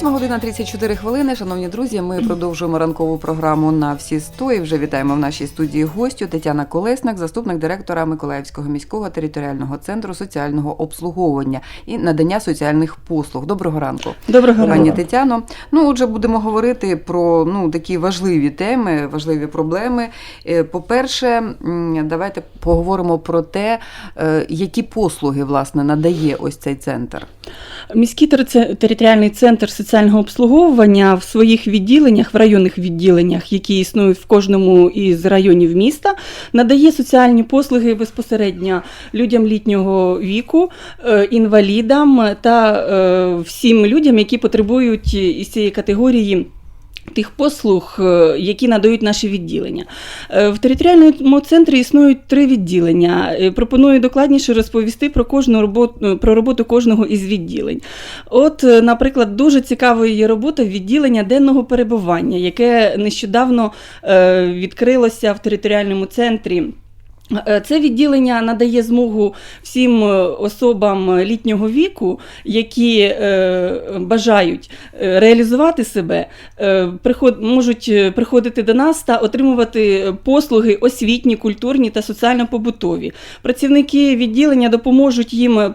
Восьма година 34 хвилини. Шановні друзі, ми продовжуємо ранкову програму на всі сто і вже вітаємо в нашій студії гостю Тетяна Колесник, заступник директора Миколаївського міського територіального центру соціального обслуговування і надання соціальних послуг. Доброго ранку. Доброго Пані ранку. Тетяно, ну отже, будемо говорити про ну такі важливі теми, важливі проблеми. Е, По-перше, давайте поговоримо про те, е, які послуги власне надає ось цей центр. Міський територіальний центр соціального обслуговування в своїх відділеннях, в районних відділеннях, які існують в кожному із районів міста, надає соціальні послуги безпосередньо людям літнього віку, е, інвалідам та е, всім людям, які потребують із цієї категорії. Тих послуг, е, які надають наші відділення. Е, В територіальному центрі існують три відділення. Е, Пропоную докладніше розповісти про кожну роботу про роботу кожного із відділень. От, наприклад, дуже цікавою є робота відділення денного перебування, яке нещодавно відкрилося в територіальному центрі. Е, Це відділення надає змогу всім е, особам літнього віку, які е, бажають е, реалізувати себе, е, приход, можуть е, приходити до нас та отримувати послуги освітні, культурні та соціально-побутові. Працівники відділення допоможуть їм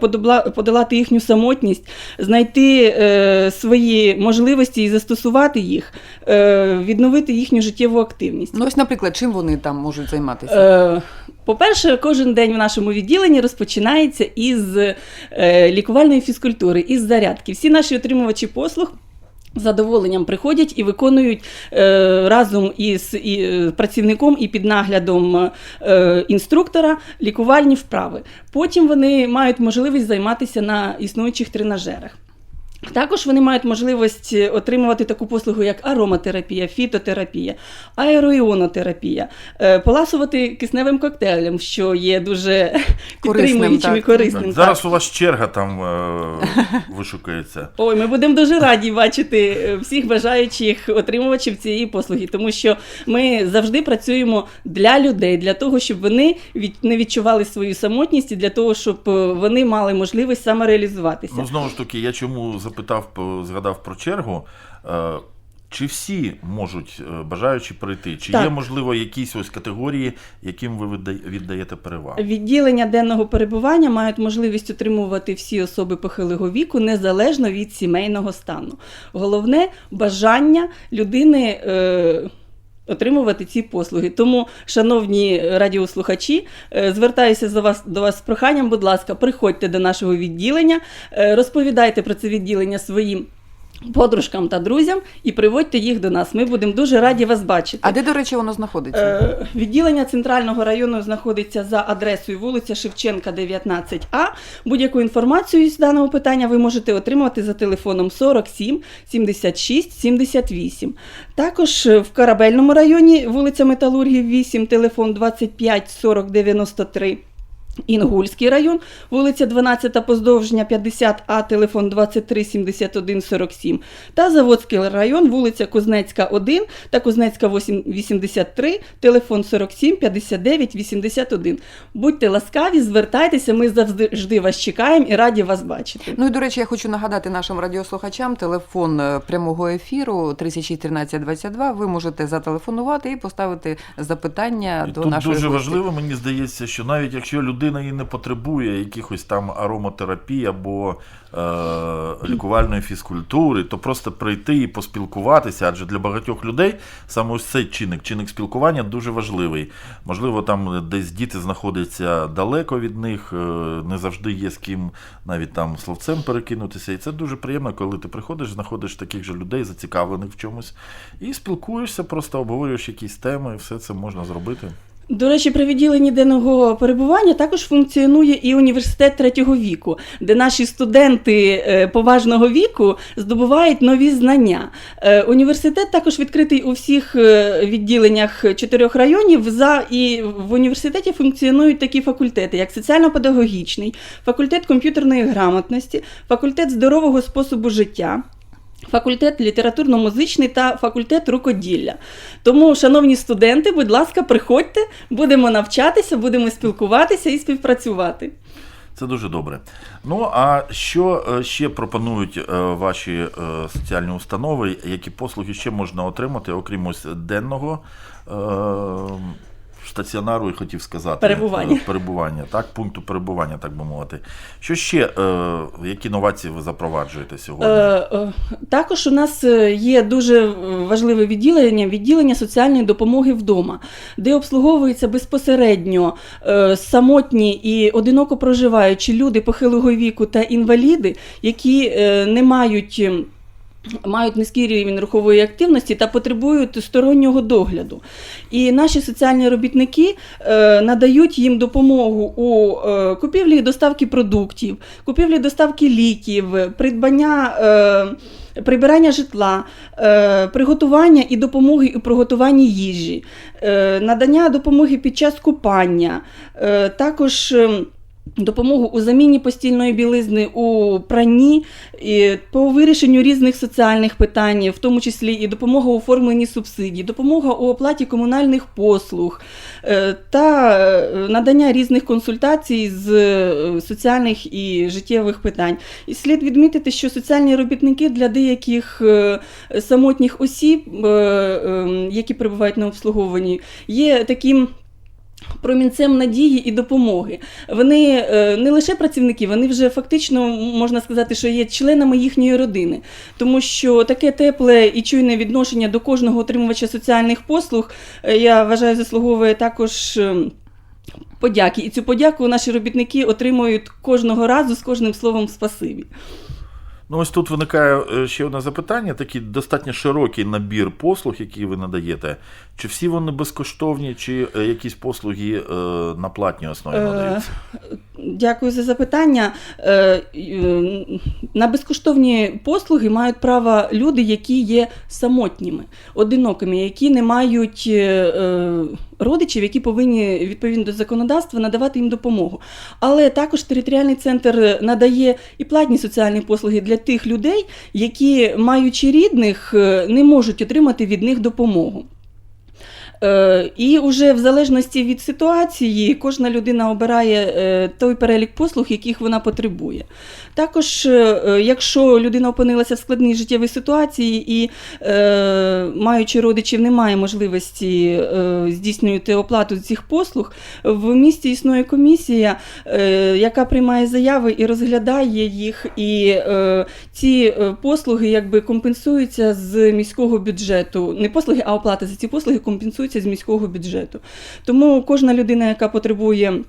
подолати їхню самотність, знайти е, свої можливості і застосувати їх, е, відновити їхню життєву активність. Ну ось, наприклад, чим вони там можуть займатися? По-перше, кожен день в нашому відділенні розпочинається із е, лікувальної фізкультури, із зарядки. Всі наші отримувачі послуг. з Задоволенням приходять і виконують е, разом із і, е, працівником і під наглядом е, інструктора лікувальні вправи. Потім вони мають можливість займатися на існуючих тренажерах. Також вони мають можливість е, отримувати таку послугу, як ароматерапія, фітотерапія, аероіонотерапія, е, поласувати кисневим коктейлем, що є дуже Корисним, підтримуючим і так. корисним. Зараз так. у вас черга там е, вишукається. Ой, ми будемо дуже раді бачити всіх бажаючих отримувачів цієї послуги, тому що ми завжди працюємо для людей, для того, щоб вони від, не відчували свою самотність і для того, щоб вони мали можливість самореалізуватися. Ну знову ж таки, я чому запитав, по- згадав про чергу. Е, Чи всі можуть е, бажаючи прийти? Чи Так. є можливо якісь ось категорії, яким ви віддаєте перевагу? Відділення денного перебування мають можливість отримувати всі особи похилого віку незалежно від сімейного стану. Головне бажання людини. Е- Отримувати ці послуги. Тому, шановні радіослухачі, е, звертаюся за вас до вас з проханням. Будь ласка, приходьте до нашого відділення, е, розповідайте про це відділення своїм подружкам та друзям і приводьте їх до нас. Ми будемо дуже раді вас бачити. А де, до речі, воно знаходиться? Е, Відділення центрального району знаходиться за адресою вулиця Шевченка, 19А. Будь-яку інформацію з даного питання ви можете отримати за телефоном 47 76 78. Також е, в Корабельному районі вулиця Металургів 8, телефон 25 40 93. Інгульський район, вулиця 12 Поздовжня 50А, телефон 23 71 47 та Заводський район, вулиця Кузнецька 1 та Кузнецька 8 83, телефон 47 59 81. Будьте ласкаві, звертайтеся, ми завжди вас чекаємо і раді вас бачити. Ну і до речі, я хочу нагадати нашим радіослухачам телефон е, прямого ефіру 36 13 22. Ви можете зателефонувати і поставити запитання І до Тут нашої дуже гості. важливо, мені здається, що навіть якщо людина і не потребує якихось там ароматерапії або е, лікувальної фізкультури, то просто прийти і поспілкуватися, адже для багатьох людей саме ось цей чинник, чинник спілкування дуже важливий. Можливо, там десь діти знаходяться далеко від них, е, не завжди є з ким навіть там словцем перекинутися. І це дуже приємно, коли ти приходиш, знаходиш таких же людей, зацікавлених в чомусь, і спілкуєшся, просто обговорюєш якісь теми, і все це можна зробити. До речі, при відділенні денного перебування також функціонує і університет третього віку, де наші студенти е, поважного віку здобувають нові знання. Е, Університет також відкритий у всіх е, відділеннях чотирьох районів. За і в університеті функціонують такі факультети, як соціально-педагогічний, факультет комп'ютерної грамотності, факультет здорового способу життя. Факультет літературно-музичний та факультет рукоділля. Тому, шановні студенти, будь ласка, приходьте, будемо навчатися, будемо спілкуватися і співпрацювати. Це дуже добре. Ну а що е, ще пропонують е, ваші е, соціальні установи? Які послуги ще можна отримати, окрім ось денного стаціонару, і хотів сказати, Перебування. е, перебування, так, пункту перебування, так би мовити. Що ще, е, які новації ви запроваджуєте сьогодні? Е, е, Також у нас е, є дуже важливе відділення відділення соціальної допомоги вдома, де обслуговуються безпосередньо е, самотні і одиноко проживаючі люди похилого віку та інваліди, які е, не мають. Мають низький рівень рухової активності та потребують стороннього догляду. І наші соціальні робітники е, надають їм допомогу у е, купівлі і доставки продуктів, купівлі доставки ліків, придбання. Е, Прибирання житла, приготування і допомоги у приготуванні їжі, надання допомоги під час купання, також ем, допомогу у заміні постільної білизни, у пранні, і по вирішенню різних соціальних питань, в тому числі і допомога у оформленні субсидій, допомога у оплаті комунальних послуг е, та е, надання різних консультацій з е, соціальних і життєвих питань. І слід відмітити, що соціальні робітники для деяких самотніх осіб, е, е, які перебувають на обслуговуванні, є таким. Промінцем надії і допомоги. Вони е, не лише працівники, вони вже фактично можна сказати, що є членами їхньої родини, тому що таке тепле і чуйне відношення до кожного отримувача соціальних послуг, е, я вважаю, заслуговує також. е, Подяки. І цю подяку наші робітники отримують кожного разу з кожним словом спасибі. Ну, ось тут виникає е, ще одне запитання: такий достатньо широкий набір послуг, які ви надаєте. Чи всі вони безкоштовні, чи е, якісь послуги е, на платній основі надаються? Дякую за запитання. Е, На безкоштовні послуги мають право люди, які є самотніми, одинокими, які не мають е, е, родичів, які повинні відповідно до законодавства надавати їм допомогу. Але також територіальний центр надає і платні соціальні послуги для тих людей, які, маючи рідних, не можуть отримати від них допомогу. Е, І вже в залежності від ситуації кожна людина обирає е, той перелік послуг, яких вона потребує. Також, е, е, якщо людина опинилася в складній життєвій ситуації і, е, маючи родичів, немає можливості здійснювати оплату цих послуг, в місті існує комісія, яка приймає заяви і розглядає їх, і ці послуги якби компенсуються з міського бюджету. Не послуги, а оплата за ці послуги компенсуються з міського бюджету. Тому кожна людина, яка потребує.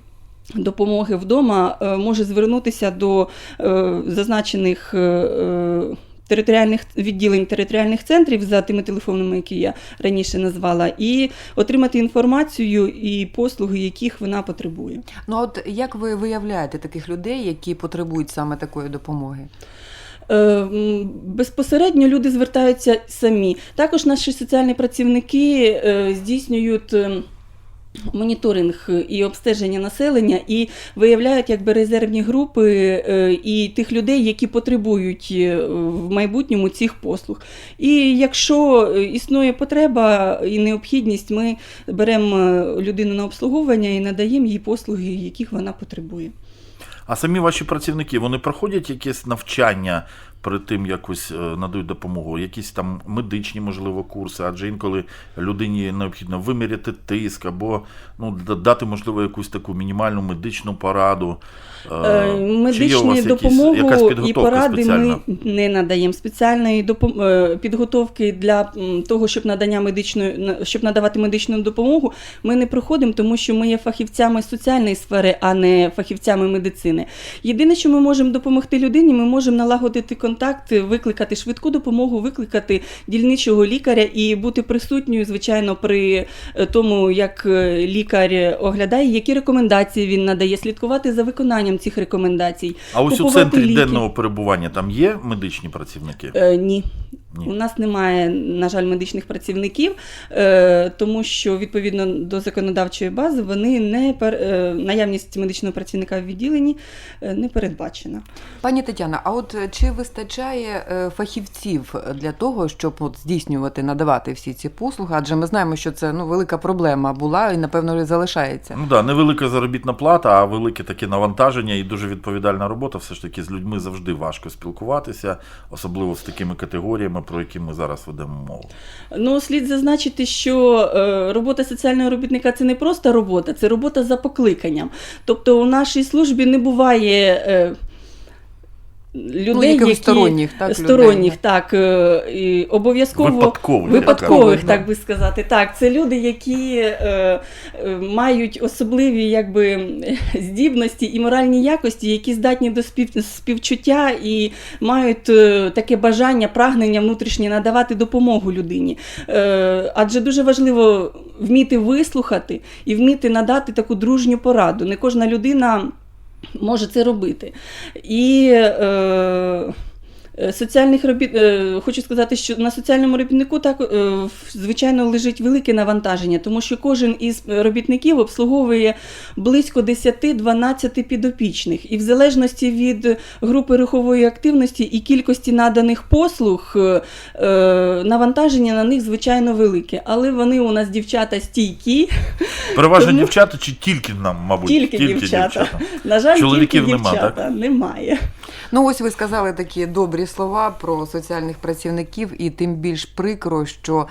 Допомоги вдома е, може звернутися до е, зазначених е, територіальних відділень територіальних центрів за тими телефонами, які я раніше назвала, і отримати інформацію і послуги, яких вона потребує. Ну от як ви виявляєте таких людей, які потребують саме такої допомоги? Безпосередньо люди звертаються самі. Також наші соціальні працівники здійснюють. Моніторинг і обстеження населення і виявляють якби резервні групи е, і тих людей, які потребують е, в майбутньому цих послуг. І якщо е, існує потреба і необхідність, ми беремо людину на обслуговування і надаємо їй послуги, яких вона потребує. А самі ваші працівники вони проходять якесь навчання перед тим, якось е, надають допомогу, якісь там медичні, можливо, курси, адже інколи людині необхідно виміряти тиск або ну, дати, можливо, якусь таку мінімальну медичну пораду. Е, у Медичну якісь- допомогу якась і поради спеціальна? ми не надаємо. Спеціальної допом- е, підготовки для того, щоб надання медичної щоб надавати медичну допомогу, ми не проходимо, тому що ми є фахівцями соціальної сфери, а не фахівцями медицини. Єдине, що ми можемо допомогти людині, ми можемо налагодити контакт, викликати швидку допомогу, викликати дільничого лікаря і бути присутньою, звичайно, при е, тому, як е, лікар оглядає, які рекомендації він надає, слідкувати за виконанням цих рекомендацій. А ось у центрі ліки. денного перебування там є медичні працівники? Е, ні. Ні. У нас немає, на жаль, медичних працівників, е, тому що відповідно до законодавчої бази вони не пер, е, наявність медичного працівника в відділенні е, не передбачена. Пані Тетяна, а от чи вистачає е, фахівців для того, щоб от здійснювати, надавати всі ці послуги? Адже ми знаємо, що це ну велика проблема була і напевно і залишається. Ну да, невелика заробітна плата, а велике таке навантаження і дуже відповідальна робота. Все ж таки з людьми завжди важко спілкуватися, особливо з такими категоріями, про які ми зараз ведемо мову. Ну, слід зазначити, що е, робота соціального робітника це не просто робота, це робота за покликанням. Тобто у нашій службі не буває. Е, Людей, ну, які сторонніх, так, сторонніх, людей. так е, і обов'язково Випадкових, випадкових, так, так би сказати. Так, це люди, які е, е, мають особливі якби, здібності і моральні якості, які здатні до спів, співчуття і мають е, таке бажання, прагнення внутрішнє надавати допомогу людині. Е, адже дуже важливо вміти вислухати і вміти надати таку дружню пораду. Не кожна людина може це робити. І е, соціальних робіт, е, хочу сказати, що на соціальному робітнику так, е, звичайно, лежить велике навантаження, тому що кожен із робітників обслуговує близько 10-12 підопічних. І в залежності від групи рухової активності і кількості наданих послуг, е, е, навантаження на них, звичайно, велике. Але вони у нас дівчата стійкі, Переважно Тому- дівчата чи тільки нам, мабуть, Тільки дівчата. На жаль, Чоловіків тільки нема, дівчата. Немає. Ну, ось ви сказали такі добрі слова про соціальних працівників, і тим більш прикро, що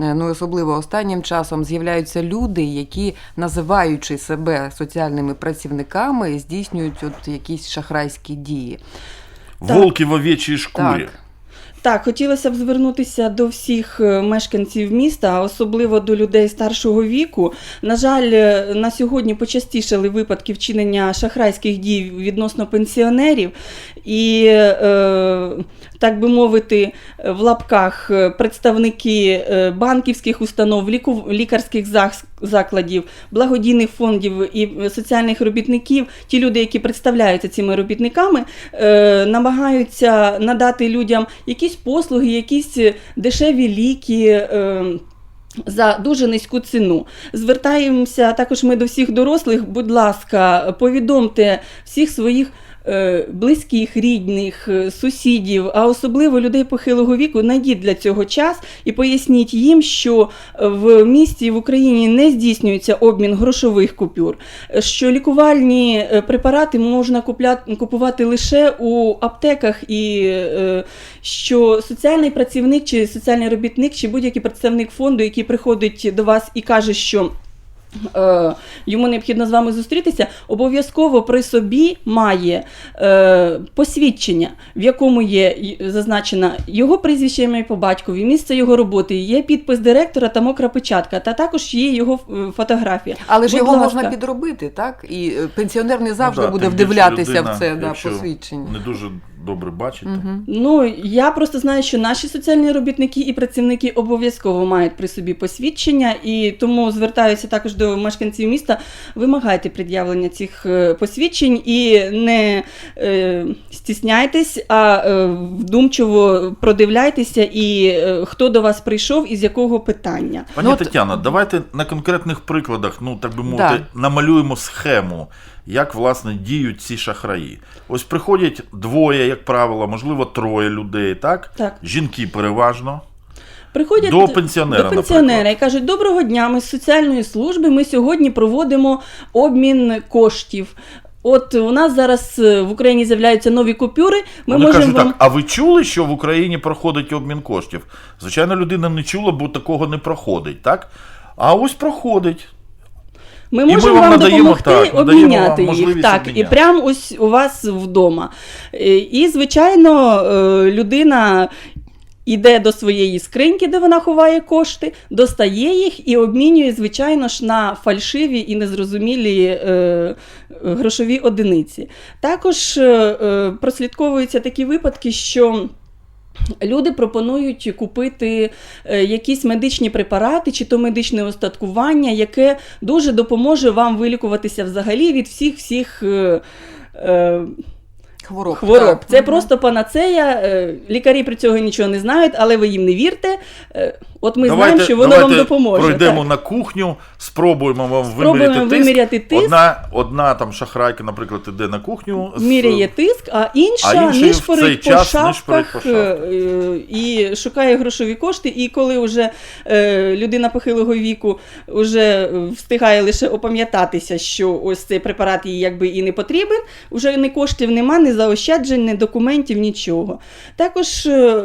е, ну особливо останнім часом з'являються люди, які, називаючи себе соціальними працівниками, здійснюють от якісь шахрайські дії. Волки в овечій шкурі. Так. Так, хотілося б звернутися до всіх е, мешканців міста, особливо до людей старшого віку. На жаль, е, на сьогодні почастішали випадки вчинення шахрайських дій відносно пенсіонерів, і, е, так би мовити, в лапках представники банківських установ, лікарських закладів, благодійних фондів і соціальних робітників, ті люди, які представляються цими робітниками, намагаються надати людям якісь послуги, якісь е, дешеві ліки. е, За дуже низьку ціну. Звертаємося також ми до всіх дорослих. Будь ласка, повідомте всіх своїх близьких, рідних, е, сусідів, а особливо людей похилого віку, знайдіть для цього час і поясніть їм, що в місті в Україні не здійснюється обмін грошових купюр, що лікувальні е, препарати можна купля- купувати лише у аптеках, і е, що соціальний працівник чи соціальний робітник, чи будь-який представник фонду, який приходить до вас і каже, що е, йому необхідно з вами зустрітися, обов'язково при собі має е, посвідчення, в якому є зазначено його прізвище ім'я по батькові, місце його роботи, є підпис директора та мокра печатка, та також є його е, фотографія. Але ж Будь його ласка. можна підробити, так? І е, пенсіонер не завжди Ну да, буде тим більше вдивлятися людина, в це да, якщо посвідчення. Не дуже добре бачить. то- Мгм. Ну, я просто знаю, що наші соціальні робітники і працівники обов'язково мають при собі посвідчення, і тому звертаюся також до мешканців міста. Вимагайте пред'явлення цих е, посвідчень і не е, стісняйтесь, а е, вдумчиво продивляйтеся, і е, хто до вас прийшов і з якого питання. Пані Ну, от- Тетяна, давайте на конкретних прикладах, ну так би мовити, Да. намалюємо схему, як власне діють ці шахраї. Ось приходять двоє, як правило, можливо, троє людей, так? Так. Жінки переважно. Приходять До пенсіонера, до пенсіонера наприклад. і кажуть: доброго дня, ми з соціальної служби. Ми сьогодні проводимо обмін коштів. От у нас зараз е, в Україні з'являються нові купюри. Ми Вони можемо кажуть вам так, а ви чули, що в Україні проходить обмін коштів? Звичайно, людина не чула, бо такого не проходить, так? А ось проходить. Ми і ми можемо вам вам надаємо, допомогти так, надаємо обміняти вам їх. можливість Так, і обміняти. прямо ось у вас вдома. Е, І, звичайно, е, людина. Іде до своєї скриньки, де вона ховає кошти, достає їх і обмінює, звичайно ж, на фальшиві і незрозумілі е, грошові одиниці. Також е, е, прослідковуються такі випадки, що Люди пропонують купити е, якісь медичні препарати чи то медичне остаткування, яке дуже допоможе вам вилікуватися взагалі від всіх всіх. Е, е, Хвороб. хвороб. Це просто панацея. е, Лікарі про цього нічого не знають, але ви їм не вірте. От ми знаємо, що воно давайте вам допоможе. Пройдемо так. на кухню, спробуємо вам Спробуємо виміряти виміряти тиск. Одна, одна там шахрайка, наприклад, іде на кухню. з- Міряє тиск, а інша А нишпорить по час шапках по шапках. е, і шукає грошові кошти. І коли вже е, людина похилого віку вже встигає лише опам'ятатися, що ось цей препарат їй якби і не потрібен, вже ні коштів нема, ні заощаджень, ні документів, нічого. Також е,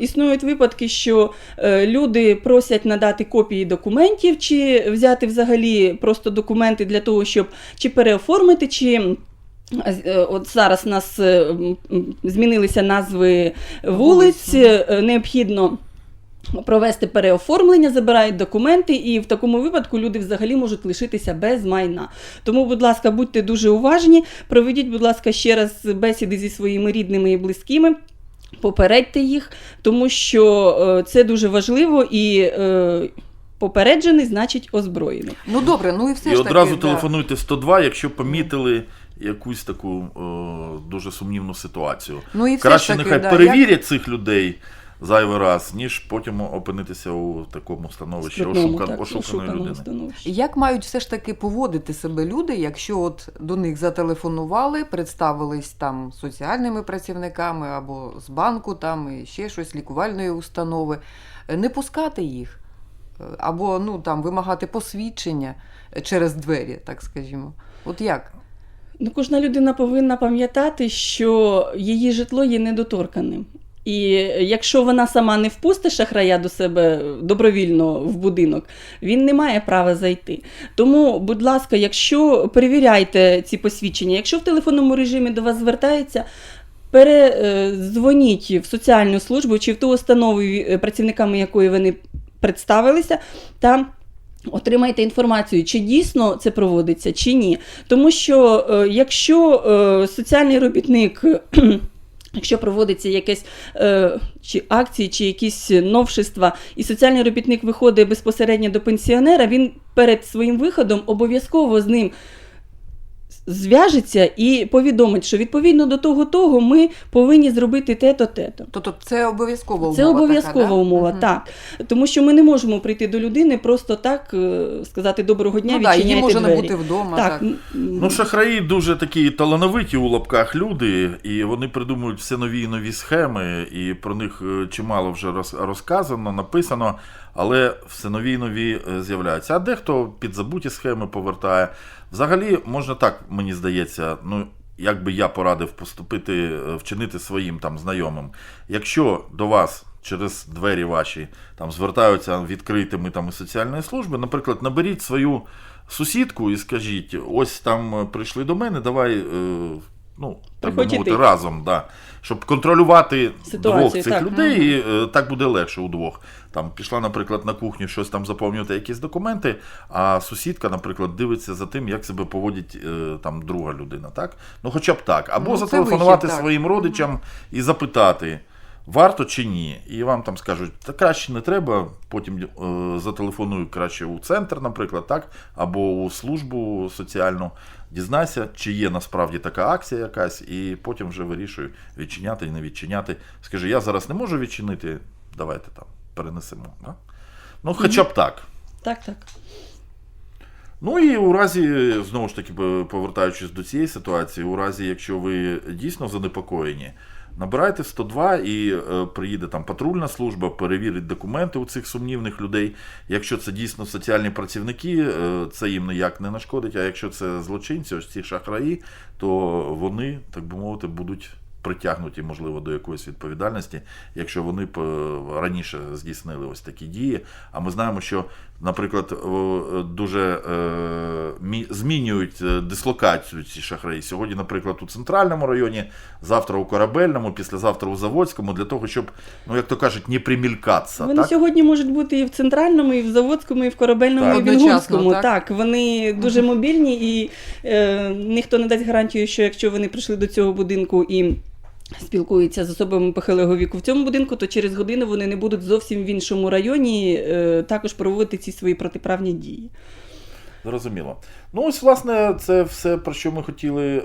існують випадки, що е, люди просять надати копії документів, чи взяти взагалі просто документи для того, щоб чи переоформити, чи. Е, От зараз у нас е, змінилися назви вулиць, Вулиць, е, необхідно провести переоформлення, забирають документи, і в такому випадку люди взагалі можуть лишитися без майна. Тому, будь ласка, будьте дуже уважні. Проведіть, будь ласка, ще раз бесіди зі своїми рідними і близькими. Попередьте їх, тому що е, це дуже важливо і е, попереджений значить озброєний. Ну добре, ну і все І ж одразу да. телефонуйте 102, якщо помітили якусь таку о, дуже сумнівну ситуацію. Ну і все Краще ж таки, нехай да, перевірять цих людей зайвий раз, ніж потім опинитися у такому становищі Скрутному, ошукан, так, ошуканої людини. становищі. Як мають все ж таки поводити себе люди, якщо от до них зателефонували, представились там соціальними працівниками або з банку, там і ще щось, лікувальної установи, не пускати їх, або ну там вимагати посвідчення через двері, так скажімо. От як? Ну, кожна людина повинна пам'ятати, що її житло є недоторканим. І якщо вона сама не впустить шахрая до себе добровільно в будинок, він не має права зайти. Тому, будь ласка, якщо перевіряйте ці посвідчення, якщо в телефонному режимі до вас звертається, передзвоніть в соціальну службу чи в ту установу, е, працівниками якої вони представилися, та Отримайте інформацію, чи дійсно це проводиться, чи ні. Тому що е, якщо е, соціальний робітник. Якщо проводиться якесь е, чи акції, чи якісь новшества, і соціальний робітник виходить безпосередньо до пенсіонера, він перед своїм виходом обов'язково з ним зв'яжеться і повідомить, що відповідно до того того ми повинні зробити те-то, те-то. Тобто це обов'язкова умова. Це обов'язкова така, умова, Мгм. так. Тому що ми не можемо прийти до людини просто так е, сказати доброго дня, Ну так, відчиняйте її може двері. не бути вдома. Так, Так. Ну, шахраї дуже такі талановиті у лапках люди, і вони придумують все нові і нові схеми, і про них е, чимало вже роз- розказано, написано, але все нові і нові е, з'являються. А дехто під забуті схеми повертає. Взагалі, можна так, мені здається, ну. Як би я порадив поступити, е, вчинити своїм там знайомим. Якщо до вас через двері ваші там звертаються відкритими там із соціальної служби, наприклад, наберіть свою сусідку і скажіть: ось там е, прийшли до мене, давай. е, Ну, так би мовити, разом, да. щоб контролювати Ситуацію, двох цих так. людей, і, е, так буде легше удвох. Там пішла, наприклад, на кухню щось там заповнювати якісь документи, а сусідка, наприклад, дивиться за тим, як себе поводить е, там друга людина. Так? Ну, хоча б так. Або Ну, це зателефонувати вихід, так. своїм родичам і запитати. Варто чи ні? І вам там скажуть, та краще не треба, потім е, зателефоную краще у центр, наприклад, так, або у службу соціальну. Дізнайся, чи є насправді така акція якась, і потім вже вирішую, відчиняти і не відчиняти. Скажи, я зараз не можу відчинити, давайте там перенесемо. Да? Ну, хоча б так. так, так. Ну і у разі, знову ж таки, повертаючись до цієї ситуації, у разі, якщо ви дійсно занепокоєні, набирайте 102 і е, приїде там патрульна служба, перевірить документи у цих сумнівних людей. Якщо це дійсно соціальні працівники, е, це їм ніяк не нашкодить. А якщо це злочинці, ось ці шахраї, то вони, так би мовити, будуть. Притягнуті, можливо, до якоїсь відповідальності, якщо вони е, раніше здійснили ось такі дії. А ми знаємо, що, наприклад, дуже е, змінюють е, дислокацію ці шахраї. Сьогодні, наприклад, у центральному районі, завтра у корабельному, післязавтра у Заводському, для того, щоб, ну як то кажуть, не примількатися. Вони так? сьогодні можуть бути і в центральному, і в Заводському, і в корабельному, Так. і в Інгульському. так? Так. вони дуже мобільні, і е, ніхто не дасть гарантію, що якщо вони прийшли до цього будинку і. Спілкуються з особами похилого віку в цьому будинку, то через годину вони не будуть зовсім в іншому районі е, також проводити ці свої протиправні дії. Зрозуміло. Ну, ось, власне, це все, про що ми хотіли е,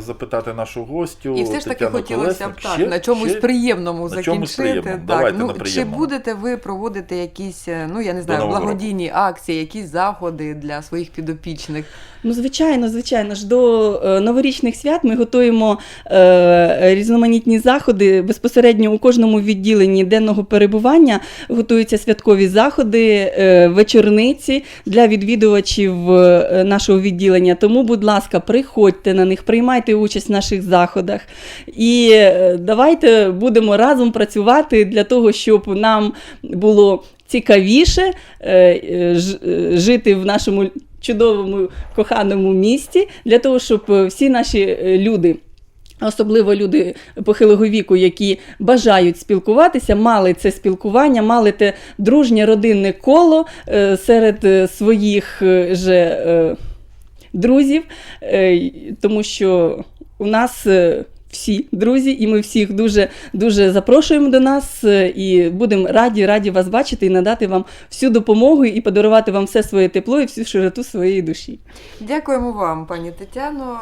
запитати нашу гостю. І все ж таки хотілося б так, Ще- на чомусь ще приємному на чомусь закінчити. приємному. Так, Давайте ну, на чи будете ви проводити якісь, е, ну я не знаю, благодійні акції, якісь заходи для своїх підопічних? Ну, звичайно, звичайно ж, до е, новорічних свят ми готуємо е, різноманітні заходи. Безпосередньо у кожному відділенні денного перебування готуються святкові заходи, е, вечорниці для відвідувачів е, нашого відділення. Тому, будь ласка, приходьте на них, приймайте участь в наших заходах. І е, давайте будемо разом працювати для того, щоб нам було цікавіше е, е, жити в нашому чудовому коханому місті, для того, щоб всі наші люди. Особливо люди похилого віку, які бажають спілкуватися, мали це спілкування, мали те дружнє родинне коло серед своїх же друзів, е, тому що у нас е, всі друзі, і ми всіх дуже, дуже запрошуємо до нас е, і будемо раді, раді вас бачити і надати вам всю допомогу і подарувати вам все своє тепло і всю широту своєї душі. Дякуємо вам, пані Тетяно.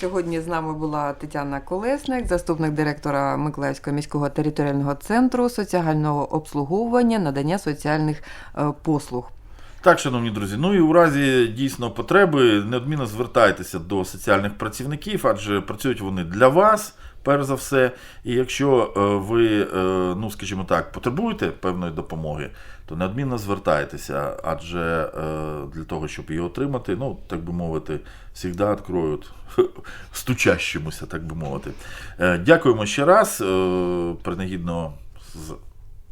Сьогодні з нами була Тетяна Колесник, заступник директора Миколаївського міського територіального центру соціального обслуговування, надання соціальних послуг. Так, шановні друзі, ну і у разі дійсно потреби неодмінно звертайтеся до соціальних працівників, адже працюють вони для вас. Перш за все, і якщо е, ви, е, ну скажімо так, потребуєте певної допомоги, то неодмінно звертайтеся, адже е, для того, щоб її отримати, ну так би мовити, завжди відкроють стучащомуся, так би мовити. Дякуємо ще раз. Принагідно з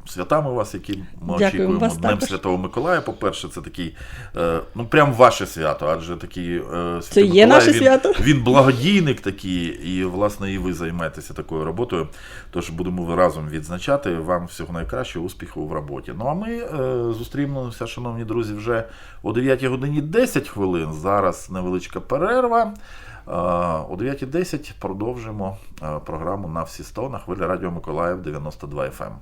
святами вас, які ми Дякуємо очікуємо. вас Днем також. Святого Миколая. По-перше, це такий, е, ну прям ваше свято, адже такий е, Це Святий є Миколай, наше він, свято. Він благодійник такий, і власне і ви займаєтеся такою роботою. Тож будемо разом відзначати вам всього найкращого успіху в роботі. Ну а ми е, зустрінемося, шановні друзі, вже о 9 годині 10 хвилин. Зараз невеличка перерва. О 9.10 продовжимо програму на всі 100 на хвилі Радіо Миколаїв 92 FM.